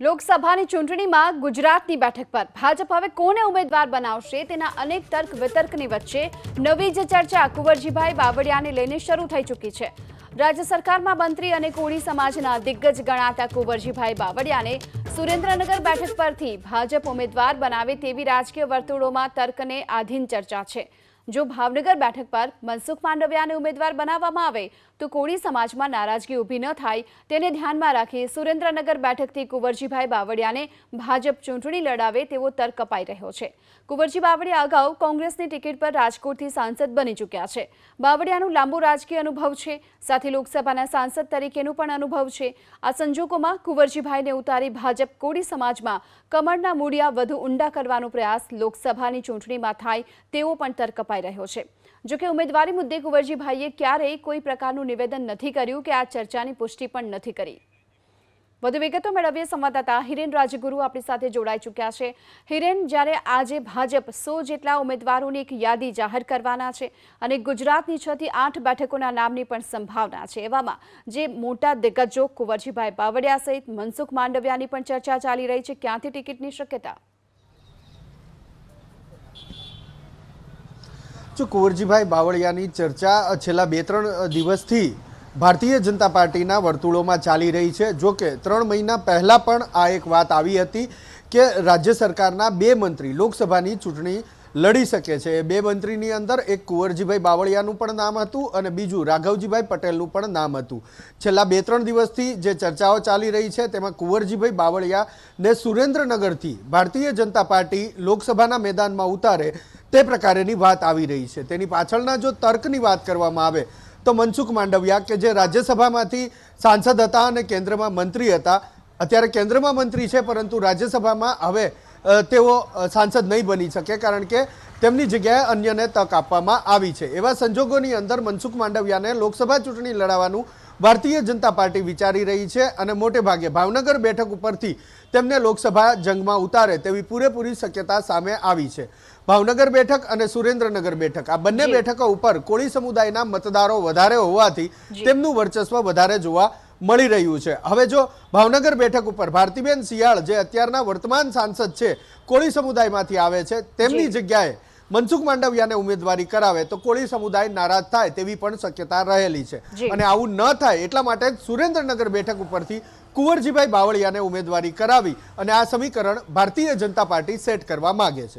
લોકસભાની ચૂંટણીમાં ગુજરાતની બેઠક પર. ભાજપ હવે કોને ઉમેદવાર બનાવશે? તેના અનેક તર્ક વિતર્કની વચ્ચે નવી જ ચર્ચા કુંવરજીભાઈ બાવળિયાને લઈને શરૂ થઈ ચૂકી છે. રાજ્ય સરકારમાં મંત્રી અને કોળી સમાજના દિગ્ગજ ગણાતા કુંવરજીભાઈ બાવળિયાને સુરેન્દ્રનગર બેઠક પરથી ભાજપ ઉમેદવાર બનાવે તેવી રાજકીય વર્તુળોમાં તર્કને આધીન ચર્ચા છે. જો ભાવનગર બેઠક પર મનસુખ માંડવિયાને ઉમેદવાર બનાવવામાં આવે, તો કોળી સમાજમાં નારાજગી ઊભી ન થાય તેને ધ્યાનમાં રાખી સુરેન્દ્રનગર બેઠકથી કુંવરજીભાઈ બાવળિયાને ભાજપ ચૂંટણી લડાવે તેવો તર્ક અપાઈ રહ્યો છે. કુંવરજી બાવળિયા અગાઉ કોંગ્રેસની ટિકિટ પર રાજકોટથી સાંસદ બની ચૂક્યા છે. બાવળિયાનું લાંબુ રાજકીય અનુભવ છે, સાથે લોકસભાના સાંસદ તરીકેનું પણ અનુભવ છે. આ સંજોગોમાં કુંવરજીભાઈને ઉતારી ભાજપ કોળી સમાજમાં કમળના મૂળિયા વધુ ઊંડા કરવાનો પ્રયાસ લોકસભાની ચૂંટણીમાં થાય તેવો પણ તર્ક અપાઈ રહ્યો છે. જોકે ઉમેદવારી મુદ્દે કુંવરજીભાઈએ ક્યારેય કોઈ પ્રકારનું નિવેદન નથી કર્યું કે આ ચર્ચાની પુષ્ટિ પણ નથી કરી. વધુ વિગતો મેળવીએ સંવાદદાતા હિરેન રાજગુરુ આપણી સાથે જોડાઈ ચૂક્યા છે. હિરેન, જ્યારે આજે ભાજપ સો જેટલા ઉમેદવારોની એક યાદી જાહેર કરવાના છે અને ગુજરાતની છ થી આઠ બેઠકોના નામની પણ સંભાવના છે, એવામાં જે મોટા દિગ્ગજો કુંવરજીભાઈ બાવળિયા સહિત મનસુખ માંડવિયાની પણ ચર્ચા ચાલી રહી છે. ક્યાંથી ટિકિટની શક્યતા? જો કુંવરજીભાઈ બાવળિયાની ચર્ચા છેલ્લા બે ત્રણ દિવસથી ભારતીય જનતા પાર્ટીના વર્તુળોમાં ચાલી રહી છે. જો કે ત્રણ મહિના પહેલાં પણ આ એક વાત આવી હતી કે રાજ્ય સરકારના બે મંત્રી લોકસભાની ચૂંટણી લડી શકે છે. બે મંત્રીની અંદર એક કુંવરજીભાઈ બાવળિયાનું પણ નામ હતું અને બીજું રાઘવજીભાઈ પટેલનું પણ નામ હતું. છેલ્લા બે ત્રણ દિવસથી જે ચર્ચાઓ ચાલી રહી છે, તેમાં કુંવરજીભાઈ બાવળિયા ને સુરેન્દ્રનગરથી ભારતીય જનતા પાર્ટી લોકસભાના મેદાનમાં ઉતારે તે પ્રકારેની વાત આવી રહી છે. તેની પાછળના જો તર્કની વાત કરવામાં આવે, તો મનસુખ માંડવિયા કે જે રાજ્યસભામાંથી સાંસદ હતા અને કેન્દ્રમાં મંત્રી હતા, અત્યારે કેન્દ્રમાં મંત્રી છે, પરંતુ રાજ્યસભામાં હવે તેઓ સાંસદ નહીં બની શકે કારણ કે તેમની જગ્યાએ અન્યને તક આપવામાં આવી છે. એવા સંજોગોની અંદર મનસુખ માંડવિયાને લોકસભા ચૂંટણી લડાવવાનું ભારતીય જનતા પાર્ટી વિચારી રહી છે અને મોટે ભાગે ભાવનગર બેઠક ઉપરથી તેમને લોકસભા જંગમાં ઉતારે તેવી પૂરેપૂરી શક્યતા સામે આવી છે. ભાવનગર બેઠક અને સુરેન્દ્રનગર બેઠક આ બંને બેઠકો ઉપર કોળી સમુદાયના મતદારો વધારે હોવાથી તેમનું વર્ચસ્વ વધારે જોવા મળી રહ્યું છે. હવે જો ભાવનગર બેઠક ઉપર ભારતીબેન શિયાળ જે અત્યારના વર્તમાન સાંસદ છે કોળી સમુદાયમાંથી આવે છે તેમની જગ્યાએ મનસુખ માંડવિયાને ઉમેદવારી કરાવે તો કોળી સમુદાય નારાજ થાય તેવી પણ શક્યતા રહેલી છે. અને આવું ન થાય એટલા માટે સુરેન્દ્રનગર બેઠક ઉપરથી કુંવરજીભાઈ બાવળિયાને ઉમેદવારી કરાવી અને આ સમીકરણ ભારતીય જનતા પાર્ટી સેટ કરવા માગે છે.